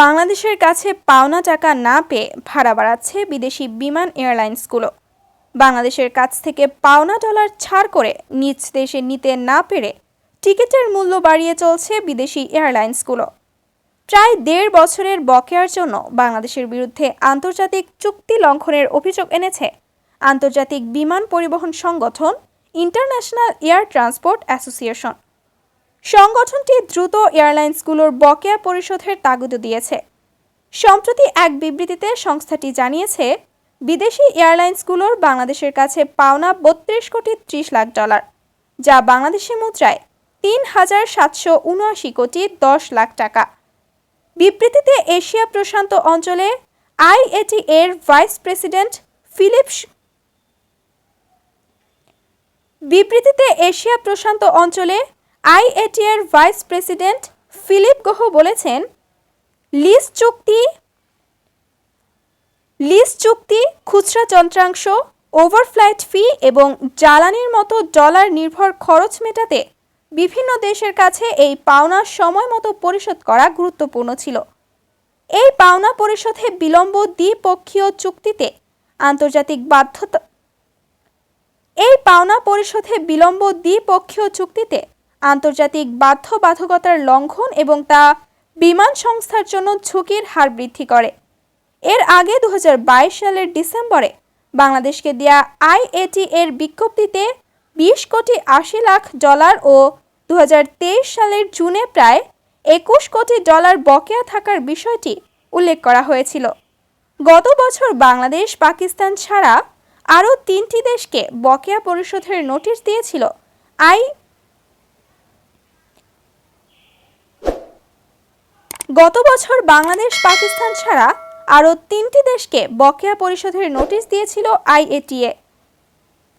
বাংলাদেশের কাছে পাওনা টাকা না পেয়ে ভাড়া বাড়াচ্ছে বিদেশি বিমান এয়ারলাইন্সগুলো। বাংলাদেশের কাছ থেকে পাওনা ডলার ছাড় করে নিজ দেশে নিতে না পেরে টিকিটের মূল্য বাড়িয়ে চলছে বিদেশি এয়ারলাইন্সগুলো। প্রায় দেড় বছরের বকেয়ার জন্য বাংলাদেশের বিরুদ্ধে আন্তর্জাতিক চুক্তি লঙ্ঘনের অভিযোগ এনেছে আন্তর্জাতিক বিমান পরিবহন সংগঠন ইন্টারন্যাশনাল এয়ার ট্রান্সপোর্ট অ্যাসোসিয়েশন। সংগঠনটি দ্রুত এয়ারলাইন্সগুলোর বকেয়া পরিশোধের তাগিদ দিয়েছে। সম্প্রতি এক বিবৃতিতে সংস্থাটি জানিয়েছে, বিদেশি এয়ারলাইন্সগুলোর বাংলাদেশের কাছে পাওনা বত্রিশ কোটি ত্রিশ লাখ ডলার, যা বাংলাদেশি মুদ্রায় তিন হাজার সাতশো উনআশি কোটি দশ লাখ টাকা। বিবৃতিতে এশিয়া প্রশান্ত অঞ্চলে আইএটি এর ভাইস প্রেসিডেন্ট ফিলিপ বিবৃতিতে এশিয়া প্রশান্ত অঞ্চলে আইএটি এর ভাইস প্রেসিডেন্ট ফিলিপ গোহ বলেছেন, লিজ চুক্তি লিজ চুক্তি খুচরা যন্ত্রাংশ, ওভারফ্লাইট ফি এবং জ্বালানির মতো ডলার নির্ভর খরচ মেটাতে বিভিন্ন দেশের কাছে এই পাওনা সময় মতো পরিশোধ করা গুরুত্বপূর্ণ ছিল। এই পাওনা পরিশোধে বিলম্ব দ্বিপক্ষীয় চুক্তিতে আন্তর্জাতিক বাধ্যতা, এই পাওনা পরিশোধে বিলম্ব দ্বিপক্ষীয় চুক্তিতে আন্তর্জাতিক বাধ্যবাধকতার লঙ্ঘন এবং তা বিমান সংস্থার জন্য ঝুঁকির হার বৃদ্ধি করে। এর আগে দু হাজার বাইশ সালের ডিসেম্বরে বাংলাদেশকে দেয়া আইএটি এর বিজ্ঞপ্তিতে বিশ কোটি আশি লাখ ডলার ও দু হাজার তেইশ সালের জুনে প্রায় একুশ কোটি ডলার বকেয়া থাকার বিষয়টি উল্লেখ করা হয়েছিল। গত বছর বাংলাদেশ পাকিস্তান ছাড়া আরও তিনটি দেশকে বকেয়া পরিশোধের নোটিশ দিয়েছিল আই গত বছর বাংলাদেশ পাকিস্তান ছাড়া আরও তিনটি দেশকে বকেয়া পরিশোধের নোটিশ দিয়েছিল আইএটিএ।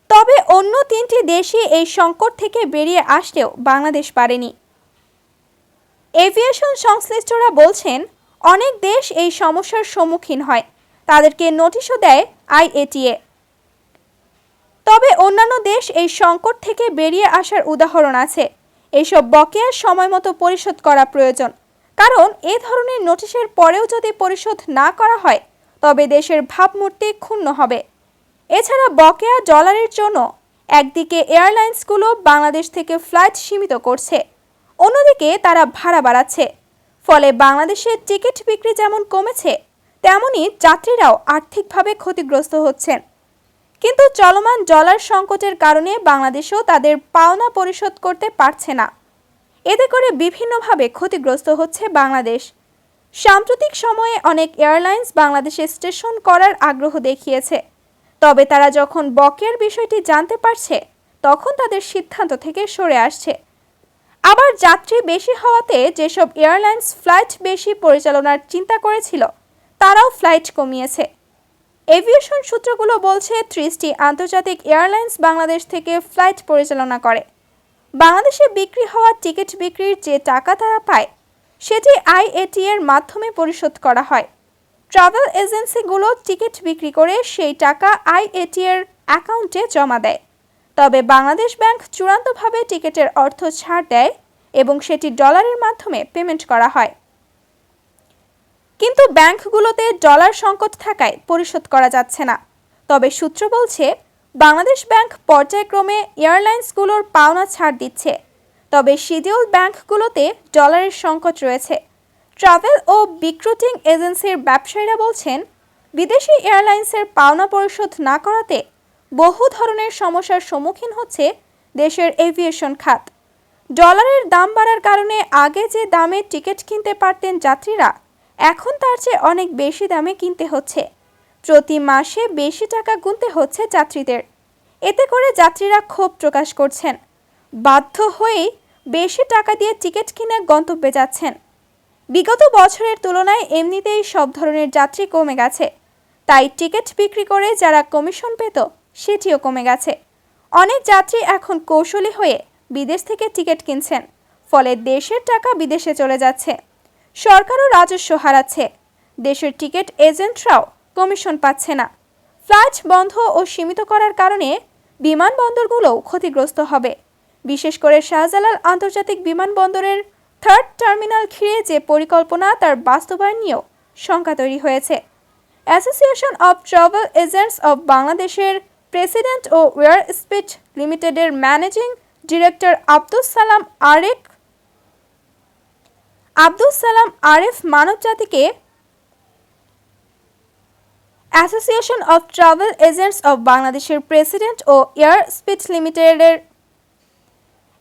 তবে অন্য তিনটি দেশই এই সংকট থেকে বেরিয়ে আসলেও বাংলাদেশ পারেনি। এভিয়েশন সংশ্লিষ্টরা বলছেন, অনেক দেশ এই সমস্যার সম্মুখীন হয়। তাদেরকে নোটিশও দেয় আইএটিএ। তবে অন্যান্য দেশ এই সংকট থেকে বেরিয়ে আসার উদাহরণ আছে। এইসব বকেয়া সময় মতো পরিশোধ করা প্রয়োজন। কারণ এ ধরনের নোটিশের পরেও যদি পরিশোধ না করা হয়, তবে দেশের ভাবমূর্তি ক্ষুণ্ণ হবে। এছাড়া বকেয়া ডলারের জন্য একদিকে এয়ারলাইন্সগুলো বাংলাদেশ থেকে ফ্লাইট সীমিত করছে, অন্যদিকে তারা ভাড়া বাড়াচ্ছে। ফলে বাংলাদেশের টিকিট বিক্রি যেমন কমেছে, তেমনি যাত্রীরাও আর্থিকভাবে ক্ষতিগ্রস্ত হচ্ছেন। কিন্তু চলমান ডলার সংকটের কারণে বাংলাদেশও তাদের পাওনা পরিশোধ করতে পারছে না। এতে করে বিভিন্নভাবে ক্ষতিগ্রস্ত হচ্ছে বাংলাদেশ। সাম্প্রতিক সময়ে অনেক এয়ারলাইন্স বাংলাদেশে স্টেশন করার আগ্রহ দেখিয়েছে। তবে তারা যখন বকের বিষয়টি জানতে পারছে, তখন তাদের সিদ্ধান্ত থেকে সরে আসছে। আবার যাত্রী বেশি হওয়াতে যেসব এয়ারলাইন্স ফ্লাইট বেশি পরিচালনার চিন্তা করেছিল, তারাও ফ্লাইট কমিয়েছে। এভিয়েশন সূত্রগুলো বলছে, ত্রিশটি আন্তর্জাতিক এয়ারলাইন্স বাংলাদেশ থেকে ফ্লাইট পরিচালনা করে। বাংলাদেশে বিক্রি হওয়া টিকিট বিক্রির যে টাকা তারা পায়, সেটি আইএটি এর মাধ্যমে পরিশোধ করা হয়। ট্রাভেল এজেন্সিগুলো টিকিট বিক্রি করে সেই টাকা আইএটি এর অ্যাকাউন্টে জমা দেয়। তবে বাংলাদেশ ব্যাংক চূড়ান্তভাবে টিকিটের অর্থ ছাড় দেয় এবং সেটি ডলারের মাধ্যমে পেমেন্ট করা হয়। কিন্তু ব্যাংকগুলোতে ডলার সংকট থাকায় পরিশোধ করা যাচ্ছে না। তবে সূত্র বলছে বাংলাদেশ ব্যাংক পর্যায়ক্রমে এয়ারলাইন্সগুলোর পাওনা ছাড় দিচ্ছে, তবে শিডিউল ব্যাংকগুলোতে ডলারের সংকট রয়েছে। ট্রাভেল ও বিক্রুটিং এজেন্সির ব্যবসায়ীরা বলছেন, বিদেশি এয়ারলাইন্সের পাওনা পরিশোধ না করাতে বহু ধরনের সমস্যার সম্মুখীন হচ্ছে দেশের এভিয়েশন খাত। ডলারের দাম বাড়ার কারণে আগে যে দামে টিকিট কিনতে পারতেন যাত্রীরা, এখন তার চেয়ে অনেক বেশি দামে কিনতে হচ্ছে। প্রতি মাসে বেশি টাকা গুনতে হচ্ছে যাত্রীদের। এতে করে যাত্রীরা ক্ষোভ প্রকাশ করছেন। বাধ্য হয়েই বেশি টাকা দিয়ে টিকিট কিনে গন্তব্যে যাচ্ছেন। বিগত বছরের তুলনায় এমনিতেই সব ধরনের যাত্রী কমে গেছে। তাই টিকিট বিক্রি করে যারা কমিশন পেত, সেটিও কমে গেছে। অনেক যাত্রী এখন কৌশলী হয়ে বিদেশ থেকে টিকিট কিনছেন, ফলে দেশের টাকা বিদেশে চলে যাচ্ছে। সরকারও রাজস্ব হারাচ্ছে। দেশের টিকিট এজেন্টরাও কমিশন পাচ্ছে না। ফ্লাইট বন্ধ ও সীমিত করার কারণে বিমানবন্দরগুলোও ক্ষতিগ্রস্ত হবে। বিশেষ করে শাহজালাল আন্তর্জাতিক বিমানবন্দরের থার্ড টার্মিনাল ঘিরে যে পরিকল্পনা, তার বাস্তবায়ন নিয়েও শঙ্কা তৈরি হয়েছে। Association of travel agents of বাংলাদেশের প্রেসিডেন্ট ও ওয়ার স্পিড লিমিটেডের ম্যানেজিং ডিরেক্টর আব্দুস সালাম আরেক Abdus Salam Aref মানবজাতিকে association of travel agents of বাংলাদেশের প্রেসিডেন্ট ও এয়ার স্পিড লিমিটেডের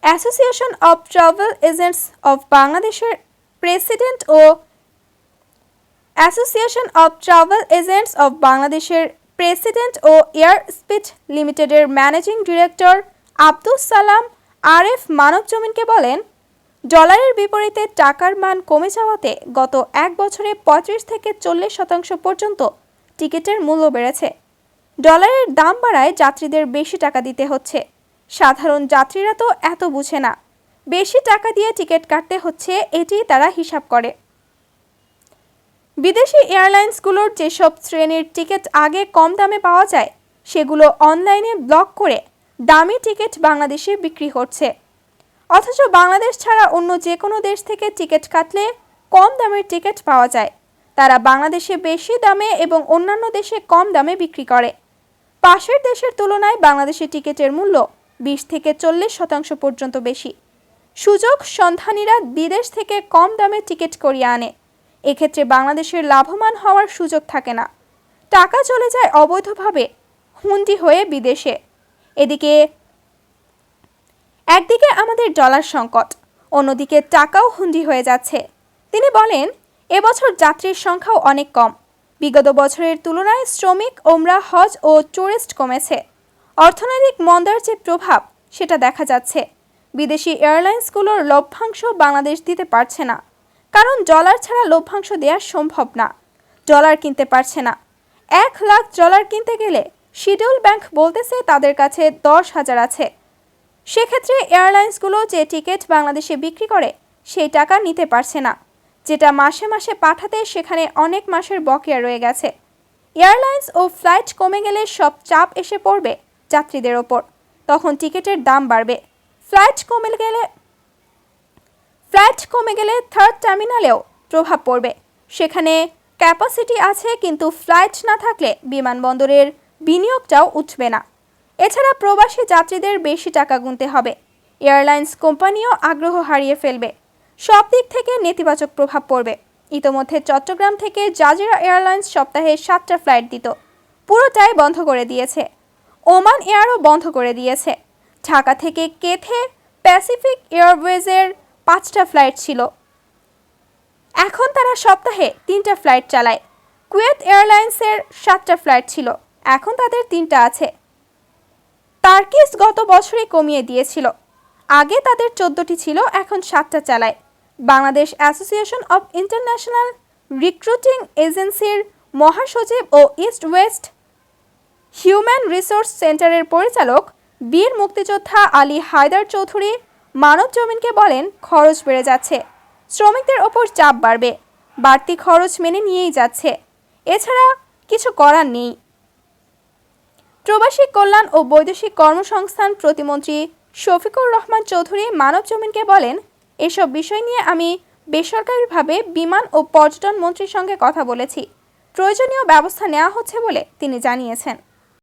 association of travel agents of বাংলাদেশের president O association of travel agents of বাংলাদেশের প্রেসিডেন্ট ও এয়ার স্পিড লিমিটেডের ম্যানেজিং ডিরেক্টর আব্দুস সালাম আরেফ মানবজমিনকে বলেন, ডলারের বিপরীতে টাকার মান কমে যাওয়াতে গত এক বছরে পঁয়ত্রিশ থেকে চল্লিশ শতাংশ পর্যন্ত টিকিটের মূল্য বেড়েছে। ডলারের দাম বাড়ায় যাত্রীদের বেশি টাকা দিতে হচ্ছে। সাধারণ যাত্রীরা তো এত বুঝে না। বেশি টাকা দিয়ে টিকিট কাটতে হচ্ছে এটি তারা হিসাব করে। বিদেশি এয়ারলাইন্সগুলোর যেসব শ্রেণির টিকিট আগে কম দামে পাওয়া যায়, সেগুলো অনলাইনে ব্লক করে দামি টিকিট বাংলাদেশে বিক্রি হচ্ছে। অথচ বাংলাদেশ ছাড়া অন্য যে কোনো দেশ থেকে টিকিট কাটলে কম দামের টিকিট পাওয়া যায়। তারা বাংলাদেশে বেশি দামে এবং অন্যান্য দেশে কম দামে বিক্রি করে। পাশের দেশের তুলনায় বাংলাদেশের টিকিটের মূল্য বিশ থেকে চল্লিশ শতাংশ পর্যন্ত বেশি। সুযোগ সন্ধানীরা বিদেশ থেকে কম দামে টিকিট করিয়ে আনে। এক্ষেত্রে বাংলাদেশের লাভবান হওয়ার সুযোগ থাকে না। টাকা চলে যায় অবৈধভাবে, হুন্ডি হয়ে বিদেশে। এদিকে একদিকে আমাদের ডলার সংকট, অন্যদিকে টাকাও হুন্ডি হয়ে যাচ্ছে। তিনি বলেন এবছর যাত্রীর সংখ্যাও অনেক কম। বিগত বছরের তুলনায় শ্রমিক, ওমরা, হজ ও ট্যুরিস্ট কমেছে। অর্থনৈতিক মন্দার যে প্রভাব, সেটা দেখা যাচ্ছে। বিদেশি এয়ারলাইন্সগুলোর লভ্যাংশ বাংলাদেশ দিতে পারছে না। কারণ ডলার ছাড়া লভ্যাংশ দেওয়া সম্ভব না। ডলার কিনতে পারছে না। এক লাখ ডলার কিনতে গেলে শিডিউল ব্যাংক বলতেছে তাদের কাছে দশ হাজার আছে। সেক্ষেত্রে এয়ারলাইন্সগুলো যে টিকিট বাংলাদেশে বিক্রি করে, সেই টাকা নিতে পারছে না। যেটা মাসে মাসে পাঠাতে সেখানে অনেক মাসের বকেয়া রয়ে গেছে। এয়ারলাইন্স ও ফ্লাইট কমে গেলে সব চাপ এসে পড়বে যাত্রীদের ওপর। তখন টিকিটের দাম বাড়বে। ফ্লাইট কমে গেলে, ফ্লাইট কমে গেলে থার্ড টার্মিনালেও প্রভাব পড়বে। সেখানে ক্যাপাসিটি আছে, কিন্তু ফ্লাইট না থাকলে বিমানবন্দরের বিনিয়োগটাও উঠবে না। এছাড়া প্রবাসী যাত্রীদের বেশি টাকা গুনতে হবে। এয়ারলাইন্স কোম্পানিও আগ্রহ হারিয়ে ফেলবে। সব দিক থেকে নেতিবাচক প্রভাব পড়বে। ইতোমধ্যে চট্টগ্রাম থেকে জাজিরা এয়ারলাইন্স সপ্তাহে সাতটা ফ্লাইট দিত। পুরোটাই বন্ধ করে দিয়েছে। ওমান এয়ারও বন্ধ করে দিয়েছে। ঢাকা থেকে কেথে প্যাসিফিক এয়ারওয়েজের পাঁচটা ফ্লাইট ছিল। এখন তারা সপ্তাহে তিনটা ফ্লাইট চালায়। কুয়েত এয়ারলাইন্সের সাতটা ফ্লাইট ছিল। এখন তাদের তিনটা আছে। তার্কিস গত বছরই কমিয়ে দিয়েছিল। আগে তাদের চোদ্দটি ছিল, এখন সাতটা চালায়। Bangladesh association of international recruiting এজেন্সির মহাসচিব ও ইস্ট ওয়েস্ট হিউম্যান রিসোর্স সেন্টারের পরিচালক বীর মুক্তিযোদ্ধা আলী হায়দার চৌধুরী মানব জমিনকে বলেন, খরচ বেড়ে যাচ্ছে, শ্রমিকদের ওপর চাপ বাড়বে, বাড়তি খরচ মেনে নিয়েই যাচ্ছে, এছাড়া কিছু করার নেই। প্রবাসী কল্যাণ ও বৈদেশিক কর্মসংস্থান প্রতিমন্ত্রী শফিকুর রহমান চৌধুরী মানব জমিনকে বলেন এসব বিষয় নিয়ে আমি বেসরকারিভাবে বিমান ও পর্যটন মন্ত্রীর সঙ্গে কথা বলেছি। প্রয়োজনীয় ব্যবস্থা নেওয়া হচ্ছে বলে তিনি জানিয়েছেন।